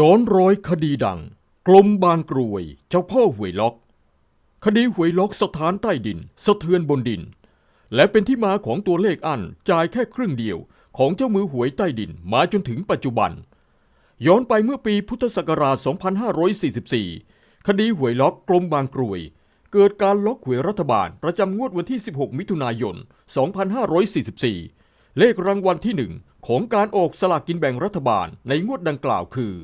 ย้อนร้อยคดีดัง กลมบางกรวย เจ้าพ่อหวยล็อก คดีหวยล็อกสถานใต้ดิน สะเทือนบนดิน และเป็นที่มาของตัวเลขอันจ่ายแค่ครึ่งเดียว ของเจ้ามือหวยใต้ดินมาจนถึงปัจจุบัน ย้อนไปเมื่อปีพุทธศักราช 2544 คดีหวยล็อกกลมบางกรวย เกิดการล็อกหวยรัฐบาลประจำงวดวันที่ 16 มิถุนายน 2544 เลขรางวัลที่1ของการออกสลากกินแบ่งรัฐบาลในงวดดังกล่าวคือ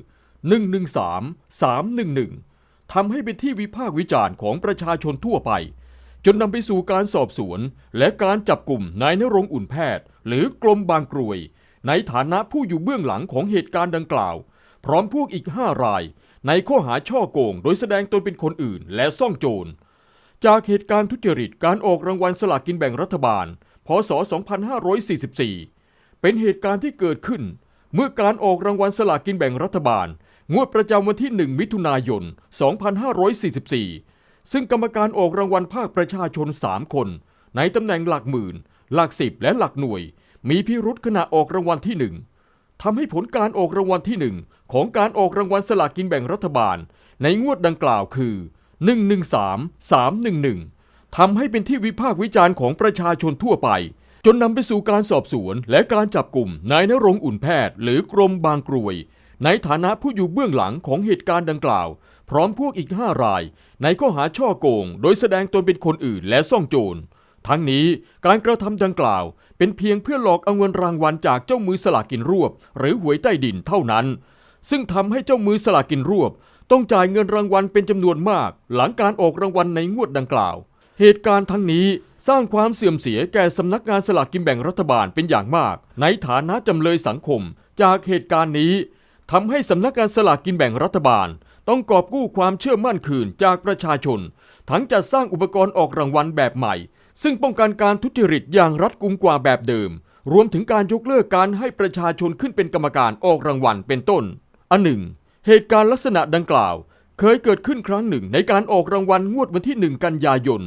113 311 ทำให้เป็นที่วิพากษ์วิจารณ์ของประชาชนทั่วไป จนนำไปสู่การสอบสวน และการจับกลุ่มนายนรงอุ่นแพทย์ หรือกรมบางกรวย ในฐานะผู้อยู่เบื้องหลังของเหตุการณ์ดังกล่าว พร้อมพวกอีก 5 ราย ในข้อหาช่อโกง โดยแสดงตนเป็นคนอื่น และซ่องโจร จากเหตุการณ์ทุจริตการออกรางวัลสลากกินแบ่งรัฐบาล พศ 2544 เป็นเหตุการณ์ที่เกิดขึ้นเมื่อการออกรางวัลสลากกินแบ่งรัฐบาล งวดประจำวันที่ 1 มิถุนายน 2544 ซึ่งกรรมการออกรางวัลภาคประชาชน 3 คน ในตำแหน่งหลักหมื่น หลักสิบและหลักหน่วย มีพิรุษขณะออกรางวัลที่ 1ทำให้ผลการออกรางวัลที่ 1 ของการออกรางวัลสลากกินแบ่งรัฐบาล ในงวดดังกล่าวคือ 113 311ทำให้เป็นที่วิพากษ์วิจารณ์ของประชาชนทั่วไปจนนำไปสู่การสอบสวนและการจับกลุ่มนายนรงอุ่นแพทย์ หรือกรมบางกรวย ในฐานะผู้อยู่เบื้องหลังของเหตุการณ์ดังกล่าว พร้อมพวกอีก 5 ราย ในข้อหาช่อโกง โดยแสดงตนเป็นคนอื่นและซ่องโจร ทั้งนี้การกระทำดังกล่าว เป็นเพียงเพื่อหลอกเอาเงินรางวัลจากเจ้ามือสลากกินรวบ หรือหวยใต้ดินเท่านั้น ซึ่งทำให้เจ้ามือสลากกินรวบ ต้องจ่ายเงินรางวัลเป็นจำนวนมาก หลังการออกรางวัลในงวดดังกล่าว เหตุการณ์ทั้งนี้สร้างความเสื่อมเสียแก่สำนักงานสลากกินแบ่งรัฐบาลเป็นอย่างมาก ในฐานะจำเลยสังคม จากเหตุการณ์นี้ ทำให้สำนักงานสลากกินแบ่งรัฐบาล ต้องกอบกู้ความเชื่อมั่นคืนจากประชาชน ทั้งจัดสร้างอุปกรณ์ออกรางวัลแบบใหม่ ซึ่งป้องกันการทุจริตอย่างรัดกุมกว่าแบบเดิม รวมถึงการยกเลิกการให้ประชาชนขึ้นเป็นกรรมการออกรางวัลเป็นต้น อันหนึ่ง เหตุการณ์ลักษณะดังกล่าว เคยเกิดขึ้นครั้งหนึ่งในการออกรางวัลงวดวันที่ 1 กันยายน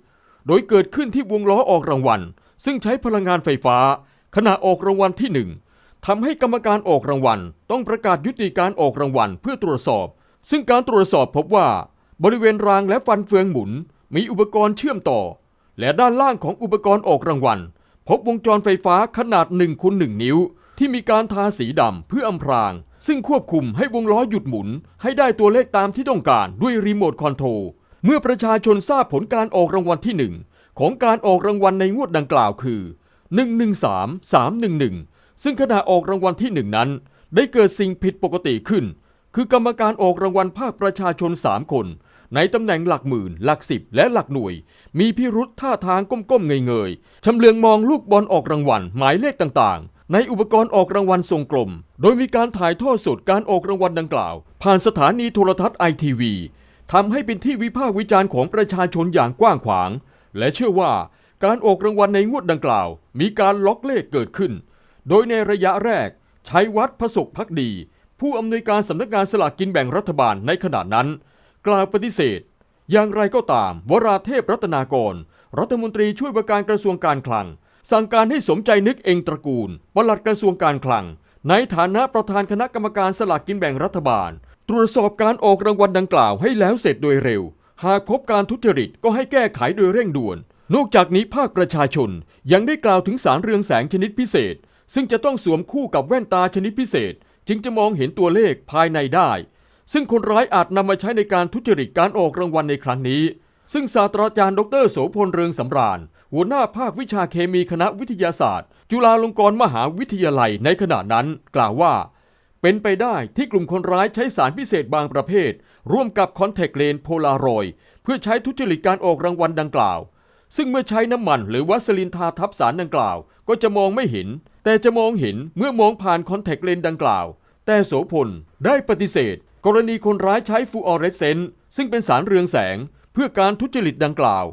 2530 โดยเกิดขึ้นที่วงล้อออกรางวัล ซึ่งใช้พลังงานไฟฟ้า ขณะออกรางวัลที่ 1 ทำให้กรรมการออกรางวัล ต้องประกาศยุติการออกรางวัลเพื่อตรวจสอบ ซึ่งการตรวจสอบพบว่า บริเวณรางและฟันเฟืองหมุน มีอุปกรณ์เชื่อมต่อ และด้านล่างของอุปกรณ์ออกรางวัล พบวงจรไฟฟ้าขนาด1คูณ1นิ้ว ที่มีการทาสีดำเพื่ออำพราง ซึ่งควบคุมให้วงล้อหยุดหมุน ให้ได้ตัวเลขตามที่ต้องการด้วยรีโมทคอนโทรลเมื่อประชาชนทราบผลการออกรางวัลที่ 1 ของการออกรางวัลในงวดดังกล่าวคือ 113 311 ซึ่งขณะออกรางวัลที่1นั้น ได้เกิดสิ่งผิดปกติขึ้น คือกรรมการออกรางวัลภาคประชาชน3คน ในตำแหน่งหลักหมื่น หลักสิบและหลักหน่วย มีพิรุษท่าทางก้มๆเงยๆชำเลืองมองลูกบอลออกรางวัลหมายเลขต่างๆ ในอุปกรณ์ออกรางวัลทรงกลม โดยมีการถ่ายทอดสดการออกรางวัลดังกล่าว ผ่านสถานีโทรทัศน์ไอทีวีทำให้เป็นที่วิพากษ์วิจารณ์ของประชาชนอย่างกว้างขวาง และเชื่อว่าการออกรางวัลในงวดดังกล่าว มีการล็อกเลขเกิดขึ้น โดยในระยะแรกชัยวัฒน์พระศกพักดี ผู้อำนวยการสำนักงานสลากกินแบ่งรัฐบาลในขณะนั้น กล่าวปฏิเสธ อย่างไรก็ตาม วราเทพรัตนากร รัฐมนตรีช่วยว่าการกระทรวงการคลัง สั่งการให้สมใจนึกเองตระกูลปลัดกระทรวงการคลัง ในฐานะประธานคณะกรรมการสลากกินแบ่งรัฐบาล ตรวจสอบการออกรางวัลดังกล่าวให้แล้วเสร็จโดยเร็ว หากพบการทุจริตก็ให้แก้ไขโดยเร่งด่วน นอกจากนี้ภาคประชาชนยังได้กล่าวถึงสารเรืองแสงชนิดพิเศษ ซึ่งจะต้องสวมคู่กับแว่นตาชนิดพิเศษ จึงจะมองเห็นตัวเลขภายในได้ ซึ่งคนร้ายอาจนำมาใช้ในการทุจริตการออกรางวัลในครั้งนี้ ซึ่งศาสตราจารย์ดรโสพลเรืองสำราญ หัวหน้าภาควิชาเคมีคณะวิทยาศาสตร์ จุฬาลงกรณ์มหาวิทยาลัยในขณะนั้น กล่าวว่า เป็นไปได้ที่กลุ่มคนร้ายใช้สารพิเศษบางประเภท ร่วมกับคอนแทคเลนโพลารอยด์เพื่อใช้ทุจริตการออกรางวัลดังกล่าวซึ่งเมื่อใช้น้ำมันหรือวัสลินทาทับสารดังกล่าว ก็จะมองไม่เห็น แต่จะมองเห็นเมื่อมองผ่านคอนแทคเลนส์ดังกล่าว แต่โสพลได้ปฏิเสธ กรณีคนร้ายใช้ฟลูออเรสเซนต์ซึ่งเป็นสารเรืองแสง เพื่อการทุจริตดังกล่าว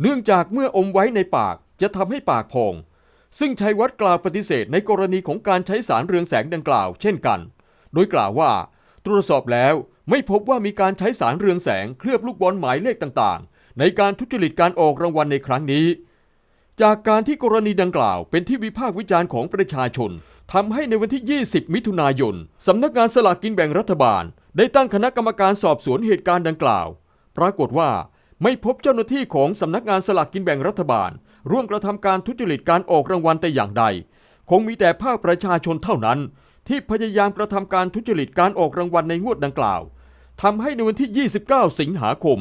เนื่องจากเมื่ออมไว้ในปากจะทำให้ปากพอง ซึ่งชัยวัฒน์กล่าวปฏิเสธในกรณีของการใช้สารเรืองแสงดังกล่าว เช่นกัน โดยกล่าวว่า ตรวจสอบแล้วไม่พบว่ามีการใช้สารเรืองแสงเคลือบลูกบอลหมายเลขต่างๆ ในการทุจริตการออกรางวัลในครั้งนี้ จากการที่กรณีดังกล่าวเป็นที่วิพากษ์วิจารณ์ของประชาชนทำให้ในวันที่ 20 มิถุนายนสำนักงานสลากกินแบ่งรัฐบาล ได้ตั้งคณะกรรมการสอบสวนเหตุการณ์ดังกล่าว ปรากฏว่าไม่พบเจ้าหน้าที่ของสำนักงานสลากกินแบ่งรัฐบาล ร่วมกระทำการทุจริตการออกรางวัลแต่อย่างใด คงมีแต่ภาคประชาชนเท่านั้น ที่พยายามกระทำการทุจริตการออกรางวัลในงวดดังกล่าว ทำให้ในวันที่ 29 สิงหาคม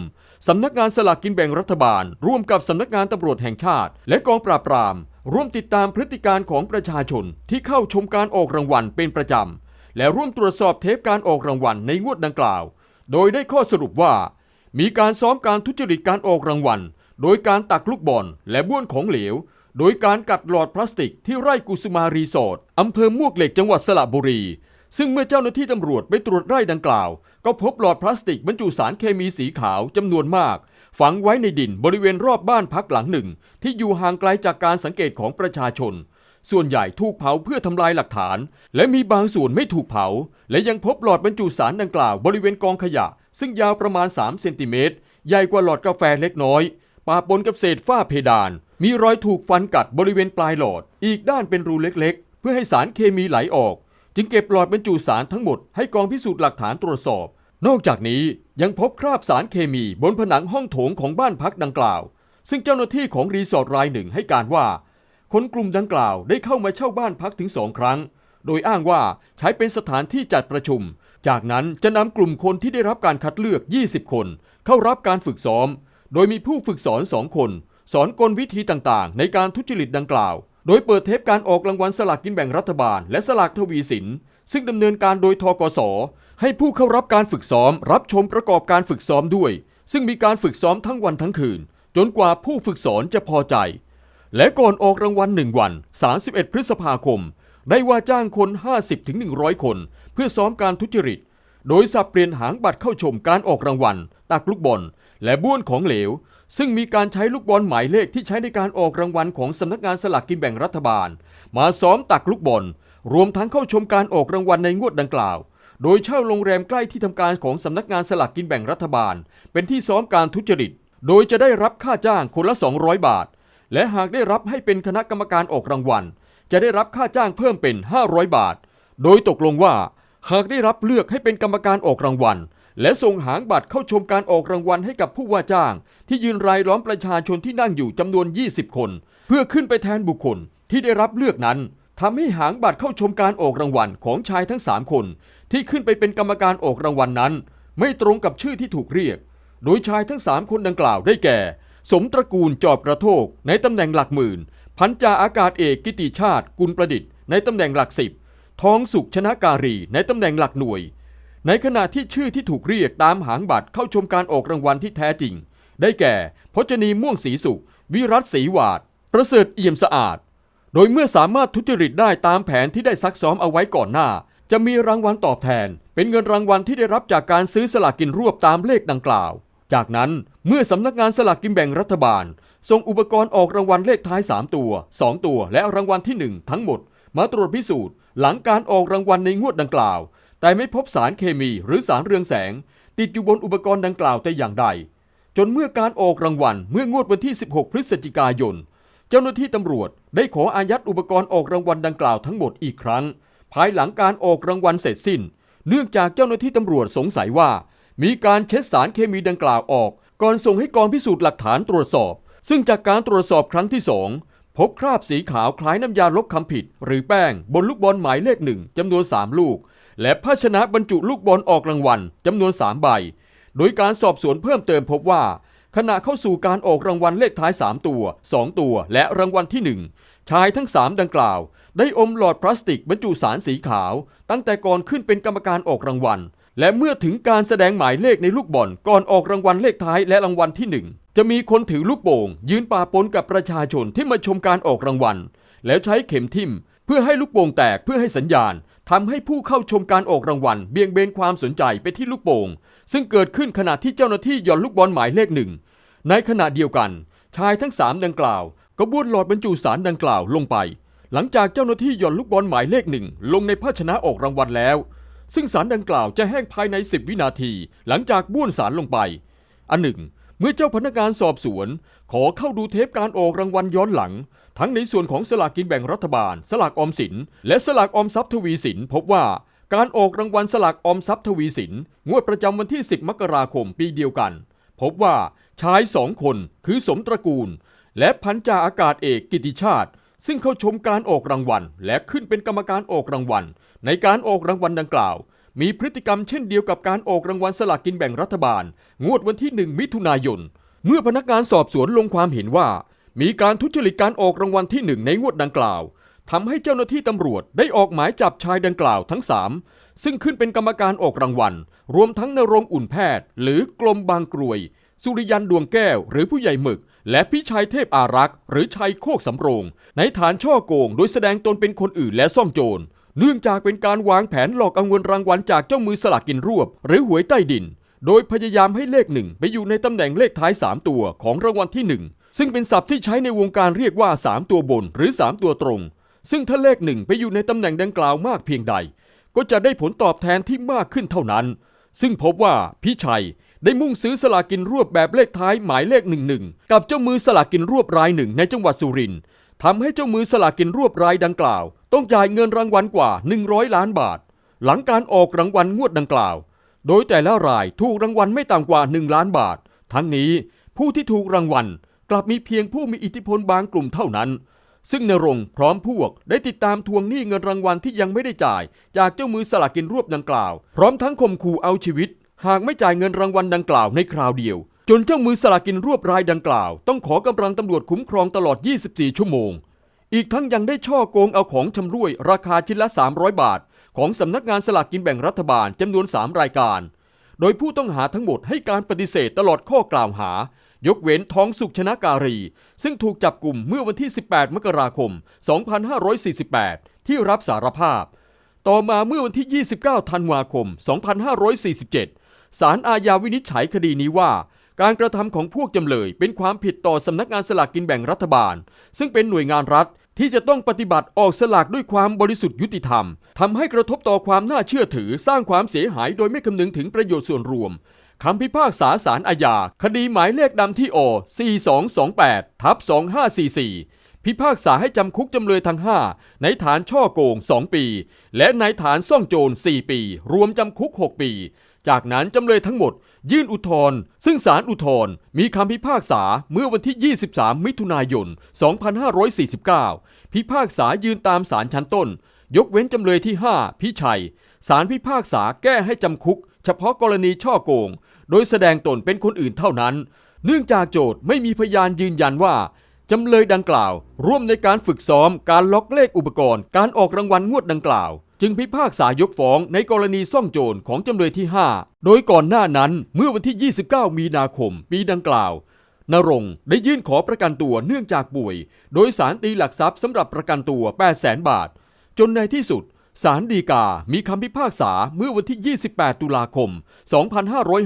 สำนักงานสลากกินแบ่งรัฐบาล ร่วมกับสำนักงานตำรวจแห่งชาติ และกองปราบปราม ร่วมติดตามพฤติการของประชาชนที่เข้าชมการออกรางวัลเป็นประจำ และร่วมตรวจสอบเทปการออกรางวัลในงวดดังกล่าว โดยได้ข้อสรุปว่า มีการซ้อมการทุจริตการออกรางวัล โดยการตักลูกบอลและบ้วนของเหลว โดยการกัดหลอดพลาสติกที่ไร่กุสุมารีสอร์ทอำเภอมวกเหล็กจังหวัดสระบุรี ซึ่งเมื่อเจ้าหน้าที่ตำรวจไปตรวจไร่ดังกล่าว ก็พบหลอดพลาสติกบรรจุสารเคมีสีขาวจำนวนมาก ฝังไว้ในดินบริเวณรอบบ้านพักหลังหนึ่ง ที่อยู่ห่างไกลจากการสังเกตของประชาชน ส่วนใหญ่ถูกเผาเพื่อทำลายหลักฐาน และมีบางส่วนไม่ถูกเผา และยังพบหลอดบรรจุสารดังกล่าวบริเวณกองขยะ ซึ่งยาวประมาณ3เซนติเมตรใหญ่กว่าหลอดกาแฟเล็กน้อยปะปนกับเศษฝ้าเพดาน มีรอยถูกฟันกัดบริเวณปลายหลอด อีกด้านเป็นรูเล็กๆ เพื่อให้สารเคมีไหลออก จึงเก็บหลอดบรรจุสารทั้งหมดให้กองพิสูจน์หลักฐานตรวจสอบ นอกจากนี้ยังพบคราบสารเคมีบนผนังห้องโถงของบ้านพักดังกล่าว ซึ่งเจ้าหน้าที่ของรีสอร์ทรายหนึ่งให้การว่า คนกลุ่มดังกล่าวได้เข้ามาเช่าบ้านพักถึงสองครั้ง โดยอ้างว่าใช้เป็นสถานที่จัดประชุม จากนั้นจะนำกลุ่มคนที่ได้รับการคัดเลือก 20 คน เข้ารับการฝึกซ้อม โดยมีผู้ฝึกสอนสองคน สอนกลวิธีต่างๆ ในการทุจริตดังกล่าว โดยเปิดเทปการออกรางวัลสลากกินแบ่งรัฐบาล และสลากทวีสิน ซึ่งดำเนินการโดยทกส ให้ผู้เข้ารับการฝึกซ้อม รับชมประกอบการฝึกซ้อมด้วย ซึ่งมีการฝึกซ้อมทั้งวันทั้งคืน จนกว่าผู้ฝึกสอนจะพอใจ และก่อนออกรางวัลหนึ่งวัน 31 พฤษภาคม ได้ว่าจ้างคน 50-100 คน เพื่อซ้อมการทุจริต โดยสับเปลี่ยนหางบัตรเข้าชมการออกรางวัล ตักลูกบอลและบ้วนของเหลว ซึ่งมีการใช้ลูกบอลหมายเลขที่ใช้ในการออกรางวัลของสำนักงานสลากกินแบ่งรัฐบาล มาซ้อมตักลูกบอลรวมทั้งเข้าชมการออกรางวัลในงวดดังกล่าว โดยเช่าโรงแรมใกล้ที่ทำการของสำนักงานสลากกินแบ่งรัฐบาล เป็นที่ซ้อมการทุจริต โดยจะได้รับค่าจ้างคนละ 200 บาท และหากได้รับให้เป็นคณะกรรมการออกรางวัล จะได้รับค่าจ้างเพิ่มเป็น 500 บาท โดยตกลงว่า หากได้รับเลือกให้เป็นกรรมการออกรางวัล และส่งหางบัตรเข้าชมการออกรางวัลให้กับผู้ว่าจ้าง ที่ยืนรายล้อมประชาชนที่นั่งอยู่จำนวน 20 คน เพื่อขึ้นไปแทนบุคคลที่ได้รับเลือกนั้นทำให้หางบัตรเข้าชมการออกรางวัลของชายทั้ง 3 คน ที่ขึ้นไปเป็นกรรมการออกรางวัลนั้น ไม่ตรงกับชื่อที่ถูกเรียก โดยชายทั้ง 3 คนดังกล่าวได้แก่ สมตระกูลจอบกระโทก ในตำแหน่งหลักหมื่น พันจาอากาศเอกกิติชาติ กุลประดิษฐ์ในตำแหน่งหลักสิบทองสุขชนะการีในตำแหน่งหลักหน่วย ในขณะที่ชื่อที่ถูกเรียกตามหางบัตรเข้าชมการออกรางวัลที่แท้จริง ได้แก่ พจนีม่วงศรีสุข วิรัตศรีวาด ประเสริฐเอี่ยมสะอาด โดยเมื่อสามารถทุจริตได้ตามแผนที่ได้ซักซ้อมเอาไว้ก่อนหน้า จะมีรางวัลตอบแทน เป็นเงินรางวัลที่ได้รับจากการซื้อสลากกินรวบตามเลขดังกล่าว จากนั้นเมื่อสำนักงานสลากกินแบ่งรัฐบาลส่งอุปกรณ์ออกรางวัลเลขท้าย 3 ตัว 2 ตัว และรางวัลที่ 1 ทั้งหมด มาตรวจพิสูจน์ หลังการออกรางวัลในงวดดังกล่าว แต่ไม่พบสารเคมีหรือสารเรืองแสง ติดอยู่บนอุปกรณ์ดังกล่าวแต่อย่างใด จนเมื่อการออกรางวัลเมื่องวดวันที่ 16 พฤศจิกายน เจ้าหน้าที่ตำรวจได้ขออายัดอุปกรณ์ออกรางวัลดังกล่าวทั้งหมดอีกครั้ง ภายหลังการออกรางวัลเสร็จสิ้น เนื่องจากเจ้าหน้าที่ตำรวจสงสัยว่า มีการเช็ดสารเคมีดังกล่าวออก ก่อนส่งให้กองพิสูจน์หลักฐานตรวจสอบ ซึ่งจากการตรวจสอบครั้งที่สองพบคราบสีขาวคล้ายน้ำยาลบคำผิด หรือแป้งบนลูกบอลหมายเลขหนึ่งจำนวน3ลูก และภาชนะบรรจุลูกบอลออกรางวัลจำนวน 3 ใบ โดยการสอบสวนเพิ่มเติมพบว่า ขณะเข้าสู่การออกรางวัลเลขท้าย 3 ตัว 2 ตัว และรางวัลที่ 1 ชายทั้ง 3 ดังกล่าว ได้อมหลอดพลาสติกบรรจุสารสีขาว ตั้งแต่ก่อนขึ้นเป็นกรรมการออกรางวัล และเมื่อถึงการแสดงหมายเลขในลูกบอลก่อนออกรางวัลเลขท้ายและรางวัลที่ 1 จะมีคนถือลูกโป่ง ยืนป่าปนกับประชาชนที่มาชมการออกรางวัล แล้วใช้เข็มทิ่มเพื่อให้ลูกโป่งแตกเพื่อให้สัญญาณ ทำให้ผู้เข้าชมการออกรางวัลเบี่ยงเบนความสนใจไปที่ลูกโป่ง ซึ่งเกิดขึ้นขณะที่เจ้าหน้าที่หย่อนลูกบอลหมายเลขหนึ่ง ในขณะเดียวกัน ชายทั้งสามดังกล่าว ก็บ้วนหลอดบรรจุสารดังกล่าวลงไป หลังจากเจ้าหน้าที่หย่อนลูกบอลหมายเลขหนึ่งลงในภาชนะออกรางวัลแล้ว ซึ่งสารดังกล่าวจะแห้งภายใน 10 วินาที หลังจากบ้วนสารลงไป อันหนึ่ง เมื่อเจ้าพนักงานสอบสวน ขอเข้าดูเทปการออกรางวัลย้อนหลัง ทั้งในส่วนของสลากกินแบ่งรัฐบาล สลากออมสิน และสลากออมทรัพย์ทวีสิน พบว่าการออกรางวัลสลากออมทรัพย์ทวีสิน งวดประจำวันที่ 10 มกราคมปีเดียวกัน พบว่าชายสองคนคือสมตระกูล และพันจ่าอากาศเอกกิติชาติ ซึ่งเข้าชมการออกรางวัล และขึ้นเป็นกรรมการออกรางวัล ในการออกรางวัลดังกล่าว มีพฤติกรรมเช่นเดียวกับการออกรางวัลสลากกินแบ่งรัฐบาล งวดวันที่ 1 มิถุนายน เมื่อพนักงานสอบสวนลงความเห็นว่า มีการทุจริตการออกรางวัลที่หนึ่งในงวดดังกล่าวทำให้เจ้าหน้าที่ตำรวจได้ออกหมายจับชายดังกล่าวทั้ง3ซึ่งขึ้นเป็นกรรมการออกรางวัล รวมทั้งนรงอุ่นแพทย์ หรือกลมบางกรวย สุริยันดวงแก้ว หรือผู้ใหญ่หมึก และพิชัยเทพอารักษ์ หรือชัยโคกสำโรง ในฐานช่อโกง โดยแสดงตนเป็นคนอื่นและซ่องโจร เนื่องจากเป็นการวางแผนหลอกเอาเงินรางวัลจากเจ้ามือสลากกินรวบ หรือหวยใต้ดิน โดยพยายามให้เลขหนึ่งไปอยู่ในตำแหน่งเลขท้าย 3 ตัวของรางวัลที่หนึ่ง ซึ่งเป็นศัพท์ที่ใช้ในวงการเรียกว่า 3 ตัวบนหรือ 3 ตัวตรง ซึ่งถ้าเลขหนึ่งไปอยู่ในตำแหน่งดังกล่าวมากเพียงใด ก็จะได้ผลตอบแทนที่มากขึ้นเท่านั้น ซึ่งพบว่าพี่ชัยได้มุ่งซื้อสลากกินรวบแบบเลขท้ายหมายเลขหนึ่งหนึ่งกับเจ้ามือสลากกินรวบรายหนึ่งในจังหวัดสุรินทร์ทำให้เจ้ามือสลากกินรวบรายดังกล่าว ต้องจ่ายเงินรางวัลกว่า 100 ล้านบาท หลังการออกรางวัลงวดดังกล่าว โดยแต่ละรายถูกรางวัลไม่ต่ำกว่า 1 ล้านบาท ทั้งนี้ผู้ที่ถูกรางวัล ลับมีเพียงผู้มีอิทธิพลบางกลุ่มเท่านั้น ซึ่งนรงพร้อมพวกได้ติดตามทวงหนี้เงินรางวัลที่ยังไม่ได้จ่าย จากเจ้ามือสลากกินรวบดังกล่าว พร้อมทั้งข่มขู่เอาชีวิต หากไม่จ่ายเงินรางวัลดังกล่าวในคราวเดียว จนเจ้ามือสลากกินรวบรายดังกล่าว ต้องขอกำลังตำรวจคุ้มครองตลอด 24 ชั่วโมง อีกทั้งยังได้ช่อโกงเอาของชำร่วย ราคาชิ้นละ 300 บาท ของสำนักงานสลากกินแบ่งรัฐบาลจำนวน 3 รายการ โดยผู้ต้องหาทั้งหมดให้การปฏิเสธตลอดข้อกล่าวหา ยกเว้นท้องสุขชนะการี ซึ่งถูกจับกลุ่มเมื่อวันที่ 18 มกราคม 2548 ที่รับสารภาพ ต่อมาเมื่อวันที่ 29 ธันวาคม 2547 ศาลอาญาวินิจฉัยคดีนี้ว่า การกระทำของพวกจำเลยเป็นความผิดต่อสำนักงานสลากกินแบ่งรัฐบาล ซึ่งเป็นหน่วยงานรัฐที่จะต้องปฏิบัติออกสลากด้วยความบริสุทธิ์ยุติธรรมทำให้กระทบต่อความน่าเชื่อถือสร้างความเสียหายโดยไม่คำนึงถึงประโยชน์ส่วนรวม คำพิพากษาศาลอาญา คดีหมายเลขดำที่โอ4228ทับ2544 พิพากษาให้จำคุกจำเลยทั้ง 5 ในฐานช่อโกง 2 ปี และในฐานซ่องโจร 4 ปี รวมจำคุก 6 ปี จากนั้นจำเลยทั้งหมด ยื่นอุทธรณ์ซึ่งศาลอุทธรณ์มีคำพิพากษาเมื่อวันที่ 23 มิถุนายน 2549 พิพากษายืนตามศาลชั้นต้น ยกเว้นจำเลยที่ 5 พิชัยศาลพิพากษาแก้ให้จำคุกเฉพาะกรณีช่อโกง โดยแสดงตนเป็นคนอื่นเท่านั้น เนื่องจากโจทย์ไม่มีพยานยืนยันว่าจำเลยดังกล่าว ร่วมในการฝึกซ้อมการล็อกเลขอุปกรณ์ การออกรางวัลงวดดังกล่าว จึงพิพากษายกฟ้องในกรณีซ่องโจรของจำเลยที่ 5 โดยก่อนหน้านั้นเมื่อวันที่ 29 มีนาคม ปีดังกล่าวนรงค์ได้ยื่นขอประกันตัวเนื่องจากป่วย โดยสารตีหลักทรัพย์สำหรับประกันตัว 800,000 บาท จนในที่สุด ศาลฎีกา มีคำพิพากษาเมื่อวันที่ 28 ตุลาคม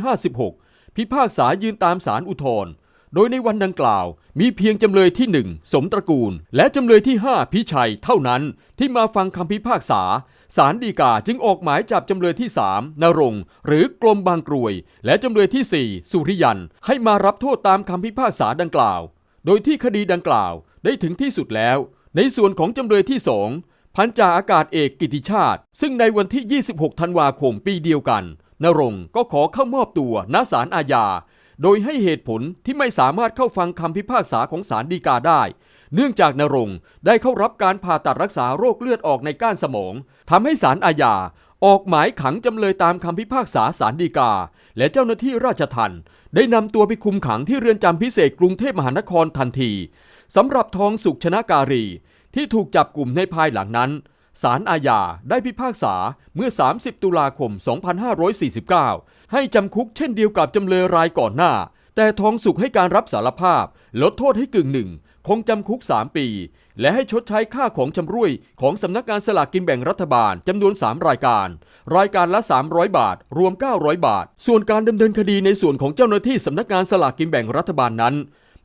2556 พิพากษายืนตามศาลอุทธรณ์ โดยในวันดังกล่าว มีเพียงจำเลยที่ 1 สมตระกูล และจำเลยที่ 5 พิชัยเท่านั้นที่มาฟังคำพิพากษา ศาลฎีกาจึงออกหมายจับจำเลยที่ 3 นรงค์หรือกลมบางกรวย และจำเลยที่ 4 สุริยัน ให้มารับโทษตามคำพิพากษาดังกล่าว โดยที่คดีดังกล่าวได้ถึงที่สุดแล้ว ในส่วนของจำเลยที่2 พันจ่าอากาศเอกกิติชาติ ซึ่งในวันที่ 26 ธันวาคมปีเดียวกัน นรงค์ก็ขอเข้ามอบตัวณศาลอาญา โดยให้เหตุผลที่ไม่สามารถเข้าฟังคำพิพากษาของศาลฎีกาได้ เนื่องจากนรงค์ได้เข้ารับการผ่าตัดรักษาโรคเลือดออกในก้านสมองทำให้ศาลอาญาออกหมายขังจำเลยตามคำพิพากษาศาลฎีกา และเจ้าหน้าที่ราชทัณฑ์ได้นำตัวไปคุมขังที่เรือนจำพิเศษกรุงเทพมหานครทันทีสำหรับทองสุขชนะการี ที่ถูกจับกลุ่มในภายหลังนั้นศาลอาญาได้พิพากษาเมื่อ 30 ตุลาคม 2549 ให้จำคุกเช่นเดียวกับจำเลยรายก่อนหน้า แต่ทองสุขให้การรับสารภาพ ลดโทษให้กึ่งหนึ่งคงจำคุก 3 ปี และให้ชดใช้ค่าของชำร่วยของสำนักงานสลากกินแบ่งรัฐบาลจำนวน 3 รายการ รายการละ 300 บาท รวม 900 บาท ส่วนการดำเนินคดีในส่วนของเจ้าหน้าที่สำนักงานสลากกินแบ่งรัฐบาลนั้น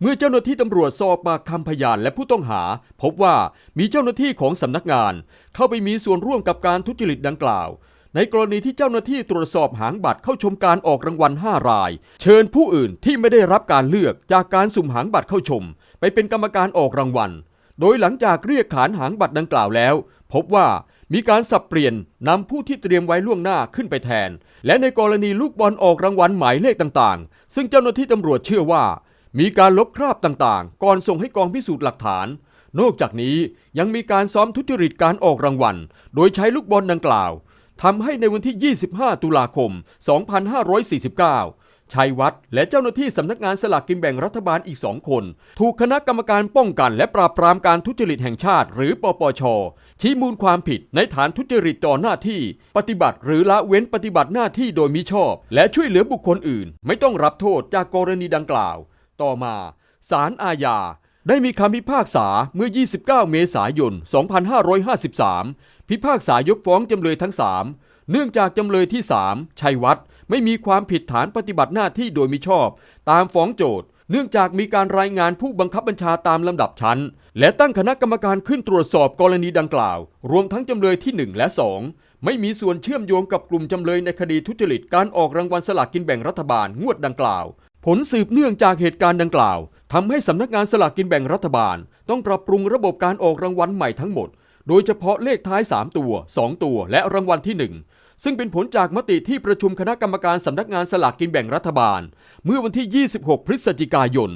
เมื่อเจ้าหน้าที่ตำรวจสอบปากคำพยานและผู้ต้องหา พบว่ามีเจ้าหน้าที่ของสำนักงาน เข้าไปมีส่วนร่วมกับการทุจริตดังกล่าว ในกรณีที่เจ้าหน้าที่ตรวจสอบหางบัตรเข้าชมการออกรางวัล 5 ราย เชิญผู้อื่นที่ไม่ได้รับการเลือกจากการสุ่มหางบัตรเข้าชม ไปเป็นกรรมการออกรางวัล โดยหลังจากเรียกขานหางบัตรดังกล่าวแล้ว พบว่ามีการสับเปลี่ยนนำผู้ที่เตรียมไว้ล่วงหน้าขึ้นไปแทน และในกรณีลูกบอลออกรางวัลหมายเลขต่างๆ ซึ่งเจ้าหน้าที่ตำรวจเชื่อว่า มีการลบคราบต่างๆ ก่อนส่งให้กองพิสูจน์หลักฐาน นอกจากนี้ยังมีการซ้อมทุจริตการออกรางวัล โดยใช้ลูกบอลดังกล่าวทำให้ในวันที่ 25 ตุลาคม 2549 ชัยวัฒน์และเจ้าหน้าที่สำนักงานสลากกินแบ่งรัฐบาลอีกสองคน ถูกคณะกรรมการป้องกันและปราบปรามการทุจริตแห่งชาติ หรือปปช ชี้มูลความผิดในฐานทุจริตต่อหน้าที่ ปฏิบัติหรือละเว้นปฏิบัติหน้าที่โดยมิชอบ และช่วยเหลือบุคคลอื่น ไม่ต้องรับโทษจากกรณีดังกล่าว ต่อมาศาลอาญาได้มีคำพิพากษาเมื่อ 29 เมษายน 2553 พิพากษายกฟ้องจำเลยทั้ง 3 เนื่องจากจำเลยที่ 3 ชัยวัฒน์ไม่มีความผิดฐานปฏิบัติหน้าที่โดยมิชอบ ตามฟ้องโจทย์ เนื่องจากมีการรายงานผู้บังคับบัญชาตามลำดับชั้น และตั้งคณะกรรมการขึ้นตรวจสอบกรณีดังกล่าว รวมทั้งจำเลยที่ 1 และ 2 ไม่มีส่วนเชื่อมโยงกับกลุ่มจำเลยในคดีทุจริตการออกรางวัลสลากกินแบ่งรัฐบาลงวดดังกล่าว ผลสืบเนื่องจากเหตุการณ์ดังกล่าวทำให้สำนักงานสลากกินแบ่งรัฐบาล ต้องปรับปรุงระบบการออกรางวัลใหม่ทั้งหมด โดยเฉพาะเลขท้าย 3 ตัว 2 ตัว และรางวัลที่ 1 ซึ่งเป็นผลจากมติที่ประชุมคณะกรรมการสำนักงานสลากกินแบ่งรัฐบาล เมื่อวันที่ 26 พฤศจิกายน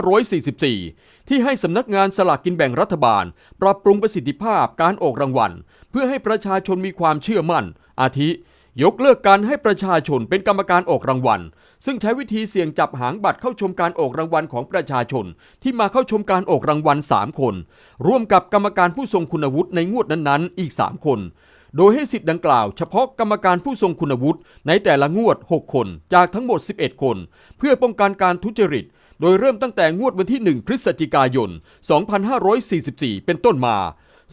2544 ที่ให้สำนักงานสลากกินแบ่งรัฐบาล ปรับปรุงประสิทธิภาพการออกรางวัล เพื่อให้ประชาชนมีความเชื่อมั่น อาทิ ยกเลิกการให้ประชาชนเป็นกรรมการออกรางวัล ซึ่งใช้วิธีเสี่ยงจับหางบัตรเข้าชมการออกรางวัลของประชาชน ที่มาเข้าชมการออกรางวัล 3 คน ร่วมกับกรรมการผู้ทรงคุณวุฒิในงวดนั้นๆ อีก 3 คน โดยให้สิทธิ์ดังกล่าว เฉพาะกรรมการผู้ทรงคุณวุฒิในแต่ละงวด 6 คน จากทั้งหมด 11 คน เพื่อป้องกันการทุจริต โดยเริ่มตั้งแต่งวดวันที่ 1 พฤศจิกายน 2544 เป็นต้นมา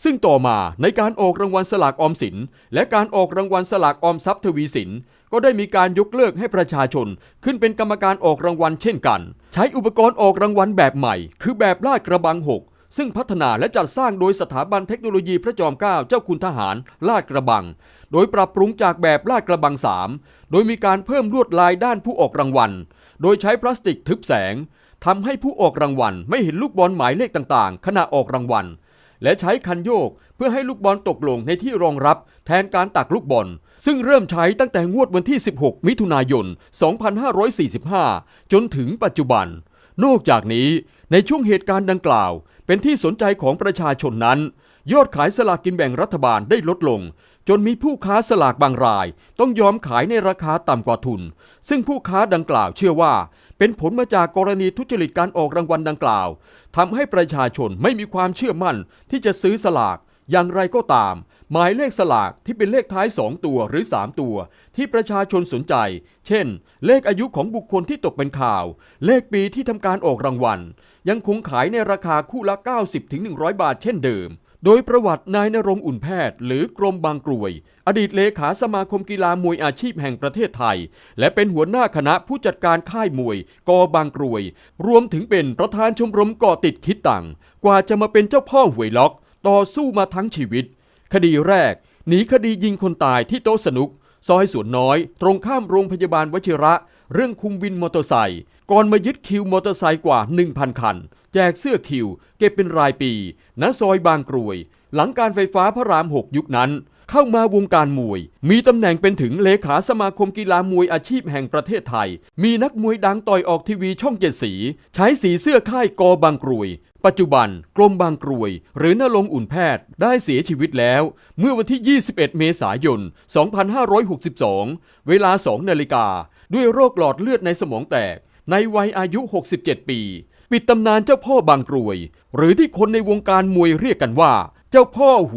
ซึ่งต่อมาในการออกรางวัลสลากออมสิน และการออกรางวัลสลากออมทรัพย์ทวีสิน ก็ได้มีการยกเลิกให้ประชาชน ขึ้นเป็นกรรมการออกรางวัลเช่นกัน ใช้อุปกรณ์ออกรางวัลแบบใหม่ คือแบบลาดกระบัง6ซึ่งพัฒนาและจัดสร้างโดยสถาบันเทคโนโลยีพระจอมเกล้าเจ้าคุณทหารลาดกระบัง โดยปรับปรุงจากแบบลาดกระบัง3โดยมีการเพิ่มลวดลายด้านผู้ออกรางวัล โดยใช้พลาสติกทึบแสงทำให้ผู้ออกรางวัลไม่เห็นลูกบอลหมายเลขต่างๆ ขณะออกรางวัล และใช้คันโยกเพื่อให้ลูกบอลตกลงในที่รองรับแทนการตักลูกบอล ซึ่งเริ่มใช้ตั้งแต่งวดวันที่ 16 มิถุนายน 2545 จนถึงปัจจุบัน นอกจากนี้ในช่วงเหตุการณ์ดังกล่าว เป็นที่สนใจของประชาชนนั้น ยอดขายสลากกินแบ่งรัฐบาลได้ลดลง จนมีผู้ค้าสลากบางราย ต้องยอมขายในราคาต่ำกว่าทุน ซึ่งผู้ค้าดังกล่าวเชื่อว่าเป็นผลมาจากกรณีทุจริตการออกรางวัลดังกล่าว ทำให้ประชาชนไม่มีความเชื่อมั่นที่จะซื้อสลาก อย่างไรก็ตาม หมายเลขสลากที่เป็นเลขท้าย 2 ตัวหรือ 3 ตัว ที่ประชาชนสนใจ เช่น เลขอายุของบุคคลที่ตกเป็นข่าว เลขปีที่ทำการออกรางวัล ยังคงขายในราคาคู่ละ 90-100 บาทเช่นเดิม โดยประวัตินายนรงอุ่นแพทย์ หรือกรมบางกรวย อดีตเลขาสมาคมกีฬามวยอาชีพแห่งประเทศไทย และเป็นหัวหน้าคณะผู้จัดการค่ายมวย กบางกรวย รวมถึงเป็นประธานชมรมกาะติดคิดตังกว่าจะมาเป็นเจ้าพ่อหวยล็อก ต่อสู้มาทั้งชีวิต คดีแรกหนีคดียิงคนตายที่โต๊ะสนุก ซอยสวนน้อย ตรงข้ามโรงพยาบาลวชิระ เรื่องคุมวินมอเตอร์ไซค์ ก่อนมายึดคิวมอเตอร์ไซค์กว่า 1,000 คัน แจกเสื้อคิว เก็บเป็นรายปีณซอยบางกรวย หลังการไฟฟ้าพระราม 6 ยุคนั้น เข้ามาวงการมวย มีตำแหน่งเป็นถึงเลขาสมาคมกีฬามวยอาชีพแห่งประเทศไทย มีนักมวยดังต่อยออกทีวีช่องเจ็ดสี ใช้สีเสื้อค่ายกอบางกรวยปัจจุบันกรมบางกรวย หรือนรงอุ่นแพทย์ได้เสียชีวิตแล้ว เมื่อวันที่ 21 เมษายน 2562 เวลา 2 นาฬิกา ด้วยโรคหลอดเลือดในสมองแตก ในวัยอายุ 67 ปี ปิดตำนานเจ้าพ่อบางกรวย หรือที่คนในวงการมวยเรียกกันว่า เจ้าพ่อห